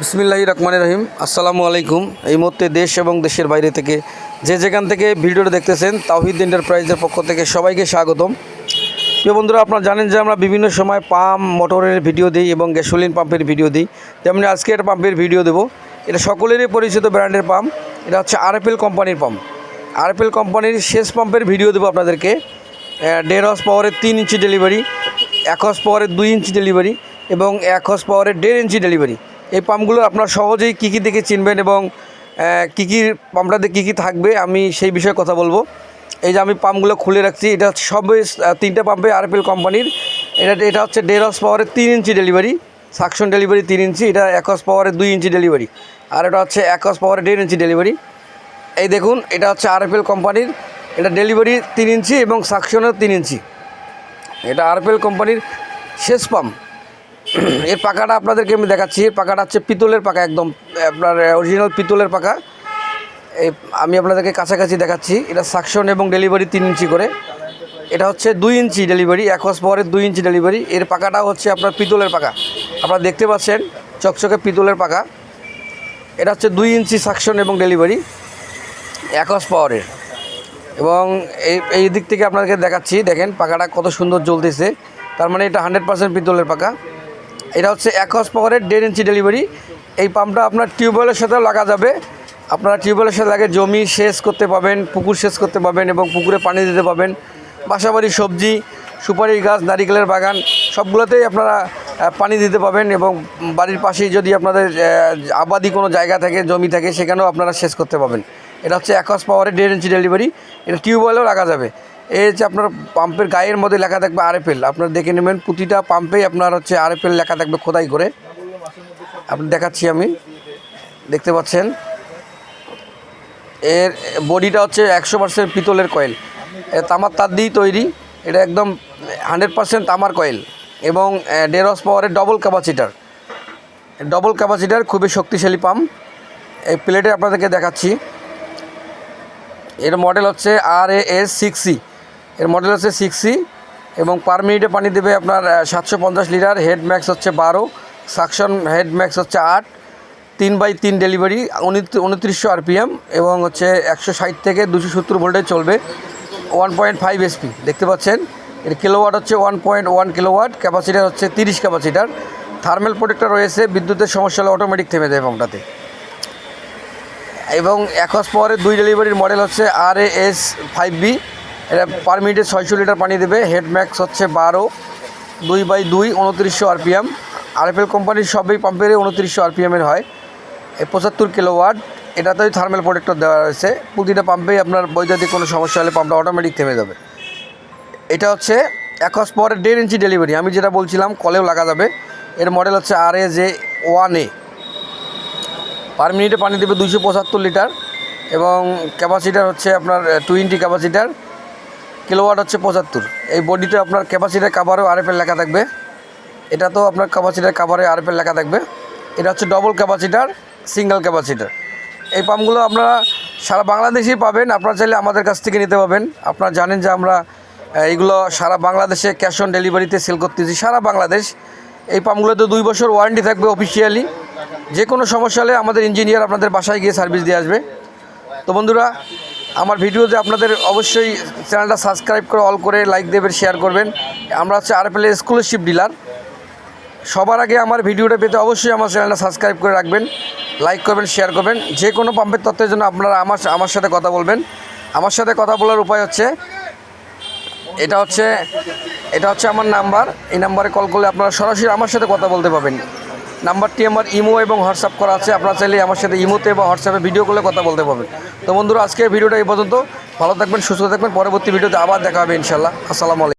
বিসমিল্লাহ রহমান রহিম। আসসালামু আলাইকুম। এই মুহূর্তে দেশ এবং দেশের বাইরে থেকে যে যেখান থেকে ভিডিওটা দেখতেছেন, তাওহিদ এন্টারপ্রাইজের পক্ষ থেকে সবাইকে স্বাগতম। প্রিয় বন্ধুরা, আপনারা জানেন যে আমরা বিভিন্ন সময় পাম্প, মোটরের ভিডিও দিই এবং গ্যাসোলিন পাম্পের ভিডিও দিই। তেমনি আজকে একটা পাম্পের ভিডিও দেবো। এটা সকলেরই পরিচিত ব্র্যান্ডের পাম্প। এটা হচ্ছে আরএফএল কোম্পানির পাম্প। আরএফএল কোম্পানির শেষ পাম্পের ভিডিও দেবো আপনাদেরকে। দেড় হর্স পাওয়ারের তিন ইঞ্চি ডেলিভারি, এক হর্স পাওয়ারের দুই ইঞ্চি ডেলিভারি এবং এক হর্স পাওয়ারের দেড় ইঞ্চি ডেলিভারি। এই পাম্পগুলো আপনারা সহজেই কী কী দেখে চিনবেন এবং কী কী পাম্পটাতে কী কী থাকবে আমি সেই বিষয়ে কথা বলব। এই যে আমি পাম্পগুলো খুলে রাখছি, এটা সব তিনটা পাম্পে আরএফএল কোম্পানির। এটা এটা হচ্ছে দেড় হর্স পাওয়ারের তিন ইঞ্চি ডেলিভারি, সাকশন ডেলিভারি তিন ইঞ্চি, এটা এক হর্স পাওয়ারের দুই ইঞ্চি ডেলিভারি। আর এটা হচ্ছে এক হর্স পাওয়ারের দেড় ইঞ্চি ডেলিভারি। এই দেখুন, এটা হচ্ছে আরএফএল কোম্পানির, এটা ডেলিভারি তিন ইঞ্চি এবং সাকশনের তিন ইঞ্চি। এটা আরএফএল কোম্পানির শেষ পাম্প। এর পাকাটা আপনাদেরকে আমি দেখাচ্ছি। এর পাকাটা হচ্ছে পিতলের পাকা, একদম, আপনার অরিজিনাল পিতলের পাকা। আমি আপনাদেরকে কাছাকাছি দেখাচ্ছি। এটা সাকশন এবং ডেলিভারি তিন ইঞ্চি করে। এটা হচ্ছে দুই ইঞ্চি ডেলিভারি এক হর্স পাওয়ারের দুই ইঞ্চি ডেলিভারি এর পাকাটা হচ্ছে আপনার পিতলের পাকা। আপনারা দেখতে পাচ্ছেন, চকচকে পিতলের পাকা। এটা হচ্ছে দুই ইঞ্চি সাকশন এবং ডেলিভারি এক হর্স পাওয়ারের এবং এই এই দিক থেকে আপনাদেরকে দেখাচ্ছি। দেখেন, পাকাটা কত সুন্দর জ্বলতেছে। তার মানে এটা হান্ড্রেড পার্সেন্ট পিতলের পাকা। এটা হচ্ছে এক হর্স পাওয়ারের দেড় ইঞ্চি ডেলিভারি এই পাম্পটা আপনার টিউবওয়েলের সাথেও লাগা যাবে। আপনারা টিউবওয়েলের সাথে লাগে জমি সেচ করতে পাবেন, পুকুর সেচ করতে পাবেন এবং পুকুরে পানি দিতে পাবেন। বাসাবাড়ি সবজি সুপারি গাছ, নারিকেলের বাগান, সবগুলোতেই আপনারা পানি দিতে পাবেন এবং বাড়ির পাশেই যদি আপনাদের আবাদি কোনো জায়গা থাকে, জমি থাকে, সেখানেও আপনারা সেচ করতে পাবেন। এটা হচ্ছে এক হর্স পাওয়ারের দেড় ইঞ্চি ডেলিভারি এটা টিউবওয়েলেও লাগা যাবে। এই হচ্ছে আপনার পাম্পের গায়ের মধ্যে লেখা থাকবে আরএফএল, আপনার দেখে নেবেন প্রতিটা পাম্পেই আপনার হচ্ছে আরএফএল লেখা থাকবে খোদাই করে। আপনি দেখাচ্ছি আমি, দেখতে পাচ্ছেন। এর বডিটা হচ্ছে একশো পার্সেন্ট পিতলের কয়েল। তামার তার দিয়েই তৈরি, এটা একদম হান্ড্রেড পার্সেন্ট তামার কয়েল এবং দেড় হর্স পাওয়ারের ডবল ক্যাপাসিটার ডবল ক্যাপাসিটার খুবই শক্তিশালী পাম্প। এই প্লেটে আপনাদেরকে দেখাচ্ছি। এর মডেল হচ্ছে R A S six C এর মডেল হচ্ছে সিক্স সি এবং পার মিনিটে পানি দেবে আপনার সাতশো পঞ্চাশ লিটার হেড ম্যাক্স হচ্ছে বারো সাকশন হেড ম্যাক্স হচ্ছে আট, তিন বাই তিন ডেলিভারি উনত্রিশশো আরপিএম এবং হচ্ছে একশো ষাট থেকে দুশো সত্তর ভোল্টে চলবে ওয়ান পয়েন্ট ফাইভ এসপি দেখতে পাচ্ছেন? এর কিলোওয়াট হচ্ছে one point one kilowatt capacitor হচ্ছে তিরিশ ক্যাপাসিটার থার্মেল প্রোটেক্টর রয়েছে, বিদ্যুতের সমস্যা হলে অটোমেটিক থেমে যায় পাম্পটাতে এবং একশ পাওয়ারের দুই ডেলিভারির মডেল হচ্ছে R A S five B এটা পার মিনিটে ছয়শো লিটার পানি দেবে। হেড ম্যাক্স হচ্ছে বারো, দুই বাই দুই, উনত্রিশশো আরপিএম আরএফএল কোম্পানির সবই পাম্পেরই উনত্রিশশো আরপিএমের হয়। পঁচাত্তর কিলো ওয়াট এটাতেই থার্মেল প্রোটেক্টর দেওয়া রয়েছে। প্রতিটা পাম্পেই আপনার বৈদ্যুতিক কোনো সমস্যা হলে পাম্পটা অটোমেটিক থেমে যাবে। এটা হচ্ছে একশ পাওয়ারের দেড় ইঞ্চি ডেলিভারি আমি যেটা বলছিলাম, কলেও লাগা যাবে। এর মডেল হচ্ছে আর এ জে ওয়ান এ পার মিনিটে পানি দেবে দুইশো পঁচাত্তর লিটার এবং ক্যাপাসিটার হচ্ছে আপনার টোয়েন্টি ক্যাপাসিটার কিলোওয়াট হচ্ছে পঁচাত্তর। এই বডিটা আপনার ক্যাপাসিটার কাভারেও আরএফএল লেখা থাকবে। এটা তো আপনার ক্যাপাসিটার কাভারে আরএফএল লেখা থাকবে। এটা হচ্ছে ডবল ক্যাপাসিটার সিঙ্গেল ক্যাপাসিটার এই পাম্পগুলো আপনারা সারা বাংলাদেশেই পাবেন। আপনারা চাইলে আমাদের কাছ থেকে নিতে পাবেন আপনারা জানেন যে আমরা এইগুলো সারা বাংলাদেশে ক্যাশ অন ডেলিভারিতে সেল করতেছি। সারা বাংলাদেশ। এই পাম্পগুলোতে দুই বছর ওয়ারেন্টি থাকবে অফিসিয়ালি যে কোনো সমস্যা হলে আমাদের ইঞ্জিনিয়ার আপনাদের বাসায় গিয়ে সার্ভিস দিয়ে আসবে। তো বন্ধুরা আমার ভিডিওতে আপনাদের অবশ্যই চ্যানেলটা সাবস্ক্রাইব করে অল করে লাইক দেবেন শেয়ার করবেন। আমরা হচ্ছে আরএফএল স্কলারশিপ ডিলার সবার আগে আমার ভিডিওটা পেতে অবশ্যই আমার চ্যানেলটা সাবস্ক্রাইব করে রাখবেন লাইক করবেন শেয়ার করবেন। যে কোনো পাম্পের তথ্যের জন্য আপনারা আমার আমার সাথে কথা বলবেন। আমার সাথে কথা বলার উপায় হচ্ছে, এটা হচ্ছে এটা হচ্ছে আমার নাম্বার এই নাম্বারে কল করলে আপনারা সরাসরি আমার সাথে কথা বলতে পারবেন। নাম্বারটি আমার ইমো এবং হোয়াটসঅ্যাপ করা আছে। আপনারা চাইলে আমার সাথে ইমোতে বা হোয়াটসঅ্যাপে ভিডিও করলে কথা বলতে পারবেন। তো বন্ধুরা, আজকের ভিডিওটা এই পর্যন্ত। ভালো থাকবেন, সুস্থ থাকবেন। পরবর্তী ভিডিওতে আবার দেখা হবে ইনশাল্লাহ আসসালামু আলাইকুম।